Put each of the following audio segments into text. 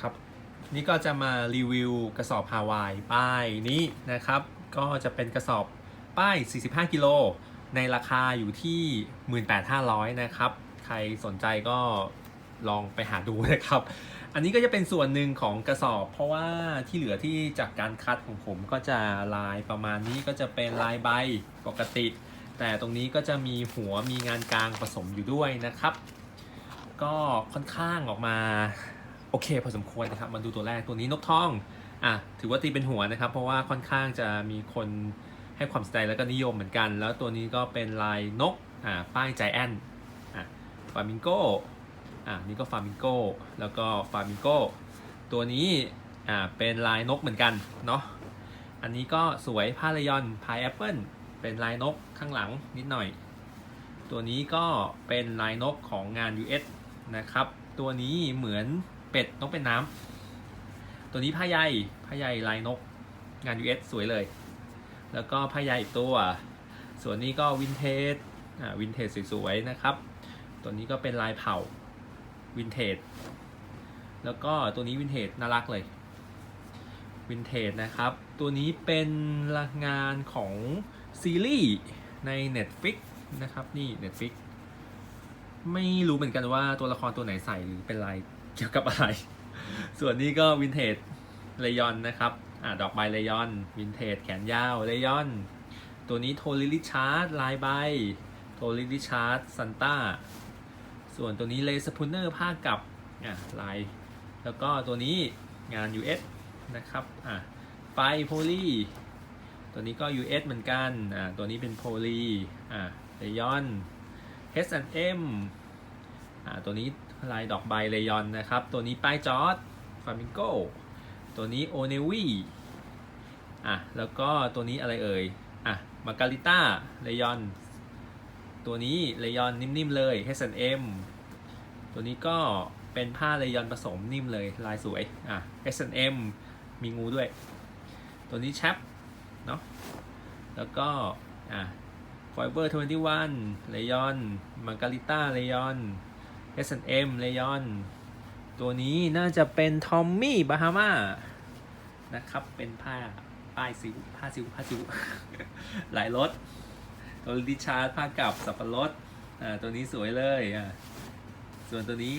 ครับ นี่ก็จะมารีวิวกระสอบฮาวายป้ายนี้นะครับ ก็จะเป็นกระสอบป้าย 45 กิโล ในราคาอยู่ที่ 18,500 นะครับ ใครสนใจก็ลองไปหาดูนะครับ อันนี้ก็จะเป็นส่วนหนึ่งของกระสอบ เพราะว่าที่เหลือที่จากการคัดของผมก็จะลายประมาณนี้ก็จะเป็นลายใบปกติ แต่ตรงนี้ก็จะมีหัวมีงานกลางผสมอยู่ด้วยนะครับ ก็ค่อนข้างออกมา โอเคพอสมควรนะครับ มาดูตัวแรกตัวนี้นกทองอะถือว่าตีเป็นหัวนะครับ เพราะว่าค่อนข้างจะมีคนให้ความสนใจแล้วก็นิยมเหมือนกัน แล้วตัวนี้ก็เป็นลายนกอ่าป้ายใจแอนอะฟามิงโกอะนี่ก็ฟามิงโกแล้วก็ฟามิงโกตัวนี้อ่าเป็นลายนกเหมือนกันเนาะอันนี้ก็สวยผ้าเลยอนพายแอปเปิลเป็นลายนกข้างหลังนิดหน่อย ตัวนี้ก็เป็นลายนกของงาน US นะครับ ตัวนี้เหมือน เป็ดนกเป็นน้ำ ตัวนี้ผ้าใยผ้าใยลายนก งาน US สวยเลย แล้วก็ผ้าใยอีกตัว ส่วนนี้ก็วินเทจอ่าวินเทจสวยๆนะครับ ตัวนี้ก็เป็นลายเผาวินเทจแล้วก็ตัวนี้วินเทจน่ารักเลยวินเทจนะครับ ตัวนี้เป็นงานของซีรีส์ใน Netflix นะครับ นี่ Netflix ไม่รู้เหมือนกันว่าตัวละครตัวไหนใส่หรือเป็นลาย เกี่ยวกับอะไร ส่วนนี้ก็วินเทจเลยอนนะครับอ่าดอกใบเลยอน วินเทจแขนยาวเลยอน ตัวนี้โทลิลิชาร์ดลายใบ โทลิลิชาร์ดซันต้า ส่วนตัวนี้เลสพูเนอร์ผ้ากับอ่าลาย แล้วก็ตัวนี้งาน US นะครับอ่าไฟโพลีตัวนี้ก็ US เหมือนกันอ่าตัวนี้เป็นโพลีอ่าเลยอน H&M อ่า ตัวนี้ลายดอกใบเลยอนนะครับ ตัวนี้ป้ายจอร์ดฟามิงโกตัวนี้โอเนวีอะแล้วก็ตัวนี้อะไรเอ่ยอะมาการิต้าเลยอน ตัวนี้เลยอนนิ่มๆเลย H&M ตัวนี้ก็เป็นผ้าเลยอนผสมนิ่มเลยลายสวยอะ H&M มีงูด้วย ตัวนี้แชปเนาะแล้วก็อะ Forever 21เลยอนมาการิต้าเลยอน S&M เลยอน ตัวนี้น่าจะเป็นทอมมี่บาฮามานะครับ เป็นผ้าป้ายซิวผ้าซิวผ้าซิว หลายรถ ตัวดิชาร์ดผ้ากับสับปะรดอ่าตัวนี้สวยเลยอ่าส่วนตัวนี้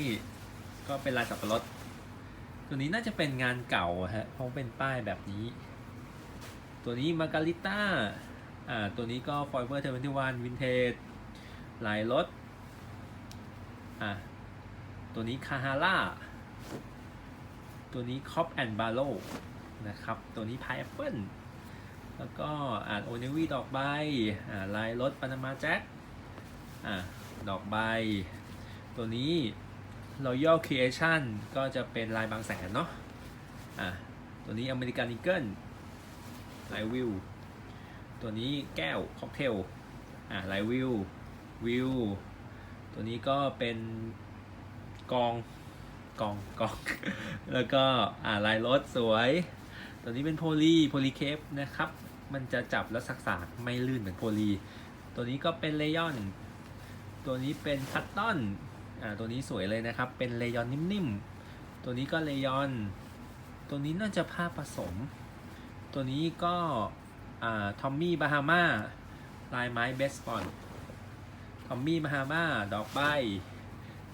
ก็เป็นลายสับปะรด ตัวนี้น่าจะเป็นงานเก่าฮะเพราะเป็นป้ายแบบนี้ ตัวนี้มาการิต้าอ่าตัวนี้ก็ Forever 21 Vintage หลายรถ อะตัวนี้คาฮาร่าตัวนี้คอปแอนบาโลนะครับ ตัวนี้พายแอปเปิลแล้วก็อ่านโอเนวีดอกใบอ่าลายรถปานามาแจ็คอ่าดอกใบ ตัวนี้ Royal Creation ก็จะเป็นลายบางแสนเนาะอ่าตัวนี้อเมริกัน e ีเกิลลายวิว ตัวนี้แก้วค็อกเทลอ่าลายวิววิว ตัวนี้ก็เป็นกองกองกอง แล้วก็อ่าลายรถสวย ตัวนี้เป็นโพลีโพลีเคปนะครับ มันจะจับแล้วสักสากไม่ลื่นเหมือนโพลี ตัวนี้ก็เป็นเลยอน ตัวนี้เป็นคัตตอนอ่าตัวนี้สวยเลยนะครับ เป็นเลยอนนิ่มๆ ตัวนี้ก็เลยอน ตัวนี้น่าจะผ้าผสม ตัวนี้ก็อ่าทอมมี่บาฮาม่าลายไม้เบสบอล อมมี่มาฮาม่าดอกใบ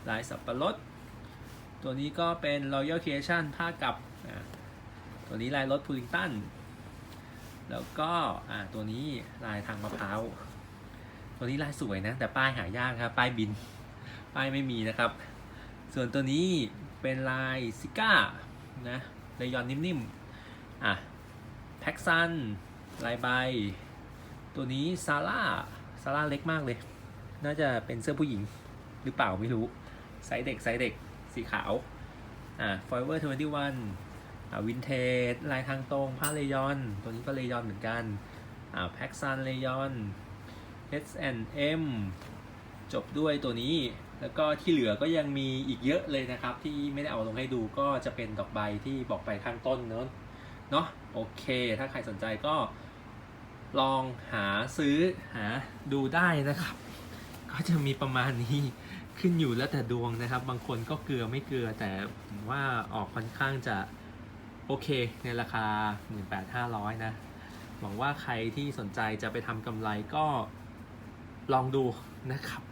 ลายสับปะรด ตัวนี้ก็เป็น Royal Creation ผ้ากับ ตัวนี้ลายรถพูลิงตัน แล้วก็ตัวนี้ลายทางมะพร้าว ตัวนี้ลายสวยนะ แต่ป้ายหายากครับ ป้ายบิน ป้ายไม่มีนะครับ ส่วนตัวนี้เป็นลายซิก้านะเลยอนนิ่มๆ อะแพ็กซัน ลายใบ ตัวนี้ซาร่า ซาร่าเล็กมากเลย น่าจะเป็นเสื้อผู้หญิงหรือเปล่าไม่รู้ไซส์เด็กไซส์เด็กสีขาวอ่า Forever 21อ่าวินเทจลายทางตรงผ้าเลยอน ตัวนี้ก็เลยอนเหมือนกันอ่าแพ็กซันเลยอน H&M จบด้วยตัวนี้แล้วก็ที่เหลือก็ยังมีอีกเยอะเลยนะครับ ที่ไม่ได้เอาลงให้ดูก็จะเป็นดอกใบที่บอกไปข้างต้นเนอะเนาะโอเค ถ้าใครสนใจก็ลองหาซื้อหาดูได้นะครับ ก็จะมีประมาณนี้ขึ้นอยู่แล้วแต่ดวงนะครับ บางคนก็เกลือไม่เกลือแต่ผมว่าออกค่อนข้างจะโอเคในราคา 18,500 นะ หวังว่าใครที่สนใจจะไปทำกำไรก็ลองดูนะครับ